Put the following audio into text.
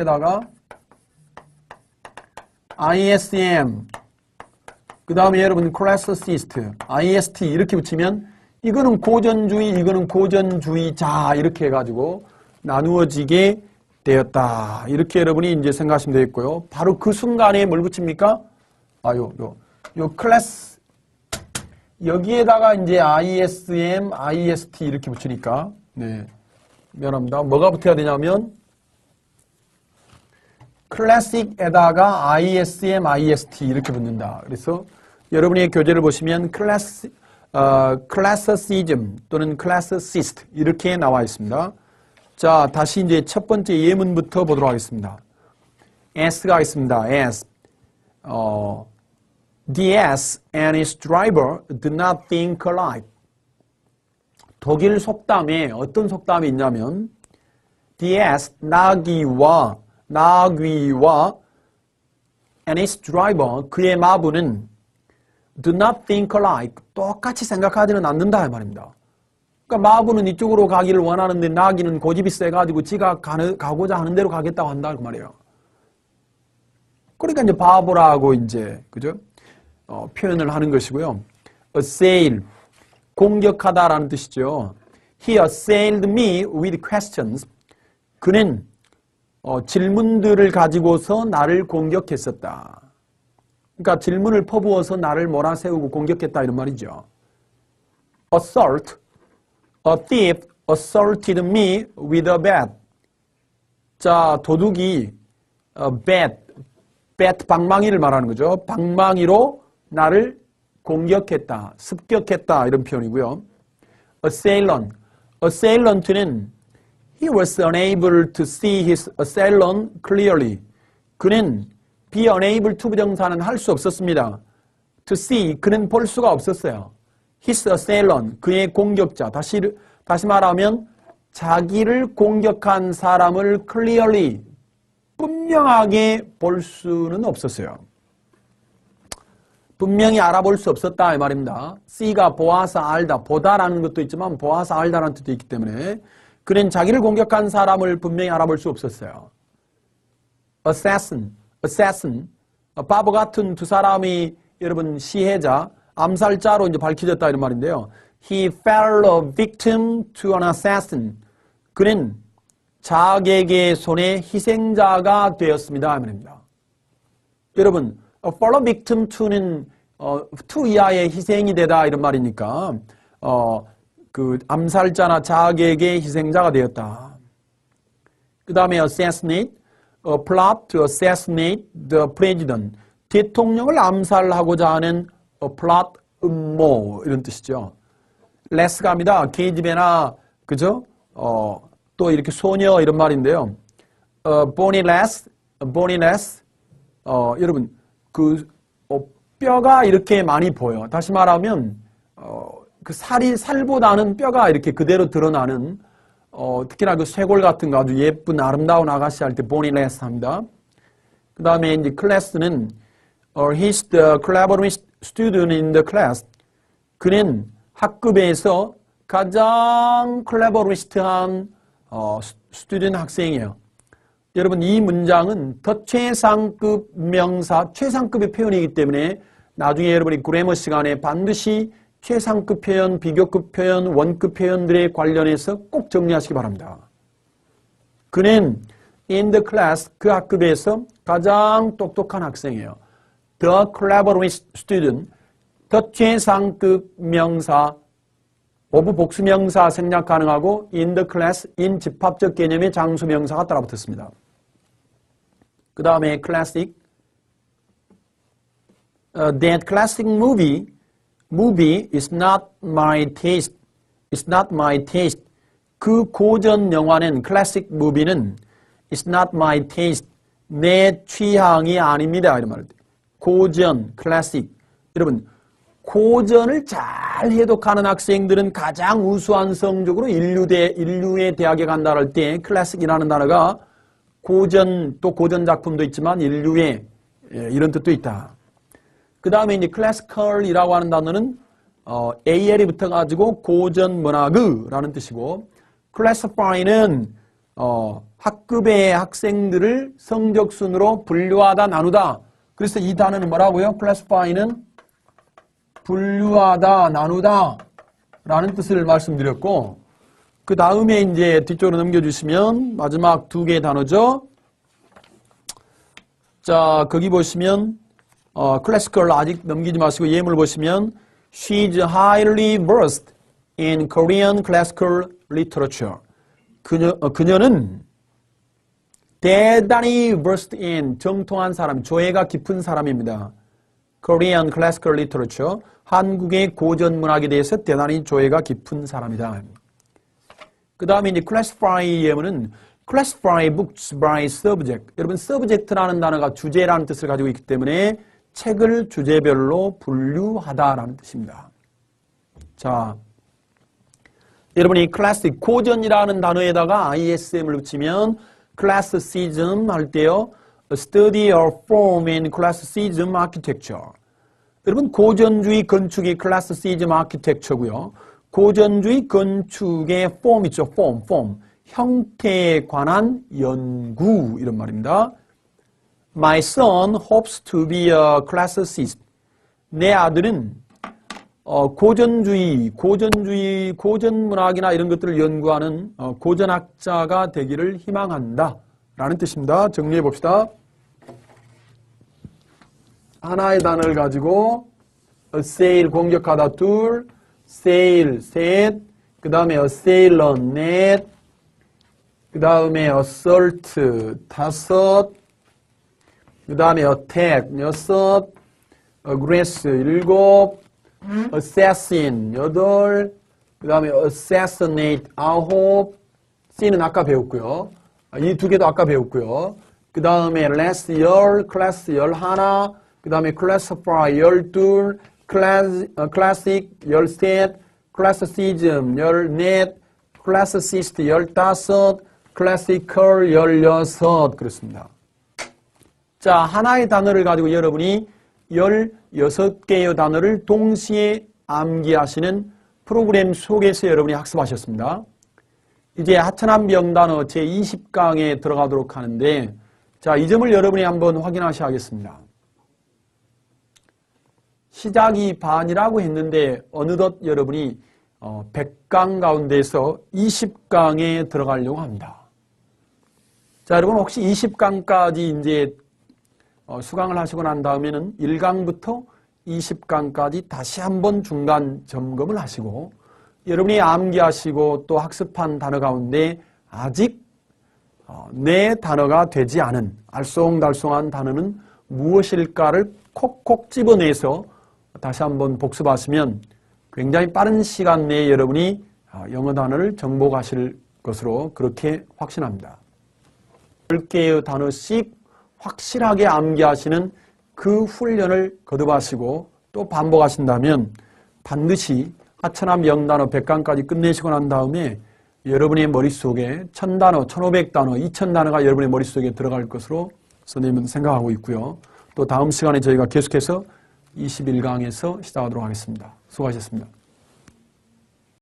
에다가 ISM 그 다음에 여러분 classicist, IST 이렇게 붙이면 이거는 고전주의, 이거는 고전주의자 이렇게 해가지고 나누어지게 되었다. 이렇게 여러분이 이제 생각하시면 되겠고요. 바로 그 순간에 뭘 붙입니까? 아, 요, 요, 요 클래스 여기에다가 이제 ISM, IST 이렇게 붙이니까 네 미안합니다. 뭐가 붙어야 되냐면 클래식에다가 ISM, IST 이렇게 붙는다. 그래서 여러분의 교재를 보시면 클래스, 어, 클래스시즘 또는 클래스시스트 이렇게 나와 있습니다. 자, 다시 이제 첫 번째 예문부터 보도록 하겠습니다. S가 있습니다. S. 어, the S and its driver do not think alike. 독일 속담에 어떤 속담이 있냐면 the S, 나귀와 나귀와 and its driver, 그의 마부는 do not think alike, 똑같이 생각하지는 않는다 이 말입니다. 그러니까 마부는 이쪽으로 가기를 원하는데 나귀는 고집이 세가지고 지가 가는, 가고자 하는 대로 가겠다고 한다 그 말이에요. 그러니까 이제 바보라고 이제 그죠? 어, 표현을 하는 것이고요. assail 공격하다라는 뜻이죠. He assailed me with questions. 그는 어, 질문들을 가지고서 나를 공격했었다. 그러니까 질문을 퍼부어서 나를 몰아세우고 공격했다 이런 말이죠. assault, a thief assaulted me with a bat. 자, 도둑이 어, bat, bat 방망이를 말하는 거죠. 방망이로 나를 공격했다, 습격했다 이런 표현이고요. assailant, assailant는 He was unable to see his assailant clearly. 그는 be unable to 부정사는 할 수 없었습니다. To see, 그는 볼 수가 없었어요. His assailant, 그의 공격자. 다시, 다시 말하면 자기를 공격한 사람을 clearly, 분명하게 볼 수는 없었어요. 분명히 알아볼 수 없었다 이 말입니다. C가 보아서 알다, 보다라는 것도 있지만 보아서 알다라는 뜻도 있기 때문에 그는 자기를 공격한 사람을 분명히 알아볼 수 없었어요. assassin, assassin, 바보 같은 두 사람이 여러분 시해자, 암살자로 이제 밝혀졌다 이런 말인데요. He fell a victim to an assassin. 그는 자객의 손에 희생자가 되었습니다. 이 말입니다. 여러분, fall a victim to는 어, to 이하의 희생이 되다 이런 말이니까 어, 그 암살자나 자객의 희생자가 되었다. 그 다음에 assassinate, a plot to assassinate the president. 대통령을 암살하고자 하는 a plot, 음모 이런 뜻이죠. 레스가입니다. 계집애나 그죠? 어, 또 이렇게 소녀 이런 말인데요. 어, boneless, boneless. 어, 여러분 그 어, 뼈가 이렇게 많이 보여. 다시 말하면 어, 그 살이 살보다는 뼈가 이렇게 그대로 드러나는 어, 특히나 그 쇄골 같은 거 아주 예쁜 아름다운 아가씨 할때 boneless 합니다. 그 다음에 이제 클래스는 uh, he's the cleverest student in the class. 그는 학급에서 가장 클레버리스트한 어, 스튜던 학생이에요. 여러분 이 문장은 더 최상급 명사, 최상급의 표현이기 때문에 나중에 여러분이 그래머 시간에 반드시 최상급 표현, 비교급 표현, 원급 표현들에 관련해서 꼭 정리하시기 바랍니다. 그는 in the class, 그 학급에서 가장 똑똑한 학생이에요. The cleverest student, 더 최상급 명사, 오브 복수명사 생략 가능하고 in the class, in 집합적 개념의 장수명사가 따라붙었습니다. 그 다음에 classic, uh, that classic movie, movie is not my taste, is not my taste. 그 고전 영화는 classic movie는 is not my taste, 내 취향이 아닙니다. 이런 말을 고전, classic. 여러분, 고전을 잘 해독하는 학생들은 가장 우수한 성적으로 인류대, 인류의 대학에 간다 할 때 클래식이라는 단어가 고전, 또 고전 작품도 있지만 인류의 예, 이런 뜻도 있다. 그 다음에 이제 클래시컬이라고 하는 단어는 어, AL이 붙어가지고 고전 문학의라는 뜻이고 클래시파이는 어, 학급의 학생들을 성적순으로 분류하다 나누다. 그래서 이 단어는 뭐라고요? classify는 분류하다 나누다 라는 뜻을 말씀드렸고 그 다음에 이제 뒤쪽으로 넘겨주시면 마지막 두 개의 단어죠. 자 거기 보시면 어, 클래시컬 아직 넘기지 마시고 예물 보시면 She's highly versed in Korean classical literature. 그녀, 어, 그녀는 대단히 versed in 정통한 사람, 조예가 깊은 사람입니다. Korean classical literature. 한국의 고전 문학에 대해서 대단히 조예가 깊은 사람이다. 그 다음에 이제 classify 예문은 classify books by subject. 여러분 subject라는 단어가 주제라는 뜻을 가지고 있기 때문에 책을 주제별로 분류하다라는 뜻입니다. 자, 여러분이 classic 고전이라는 단어에다가 ISM을 붙이면 classicism 할 때요. A study of form in classicism architecture. 여러분 고전주의 건축이 classicism architecture고요. 고전주의 건축의 form 있죠. form, form. 형태에 관한 연구 이런 말입니다. My son hopes to be a classicist. 내 아들은 어, 고전주의, 고전주의, 고전문학이나 이런 것들을 연구하는 어, 고전학자가 되기를 희망한다. 라는 뜻입니다. 정리해 봅시다. 하나의 단어를 가지고 assail 공격하다 둘, sail 셋, 그 다음에 assailant 넷, 그 다음에 assault 다섯, 그 다음에 attack 여섯, aggress 일곱, assassin 여덟, 그 다음에 assassinate 아홉, C는 아까 배웠고요. 이 두 개도 아까 배웠고요. 그 다음에 less 열, class 열 하나, 그 다음에 classify 열둘, class, 어, classic 열셋, classicism 열넷, classicist 열다섯, classical 열여섯 그렇습니다. 자, 하나의 단어를 가지고 여러분이 16개의 단어를 동시에 암기하시는 프로그램 속에서 여러분이 학습하셨습니다. 이제 하천한 명단어 제20강에 들어가도록 하는데 자, 이 점을 여러분이 한번 확인하셔야겠습니다. 시작이 반이라고 했는데 어느덧 여러분이 어, 100강 가운데서 20강에 들어가려고 합니다. 자, 여러분 혹시 20강까지 이제 어, 수강을 하시고 난 다음에는 1강부터 20강까지 다시 한번 중간 점검을 하시고 여러분이 암기하시고 또 학습한 단어 가운데 아직 어, 내 단어가 되지 않은 알쏭달쏭한 단어는 무엇일까를 콕콕 집어내서 다시 한번 복습하시면 굉장히 빠른 시간 내에 여러분이 어, 영어 단어를 정복하실 것으로 그렇게 확신합니다. 10개의 단어씩 확실하게 암기하시는 그 훈련을 거듭하시고 또 반복하신다면 반드시 하천함 명단어 100강까지 끝내시고 난 다음에 여러분의 머릿속에 1000단어, 1500단어, 2000단어가 여러분의 머릿속에 들어갈 것으로 선생님은 생각하고 있고요. 또 다음 시간에 저희가 계속해서 21강에서 시작하도록 하겠습니다. 수고하셨습니다.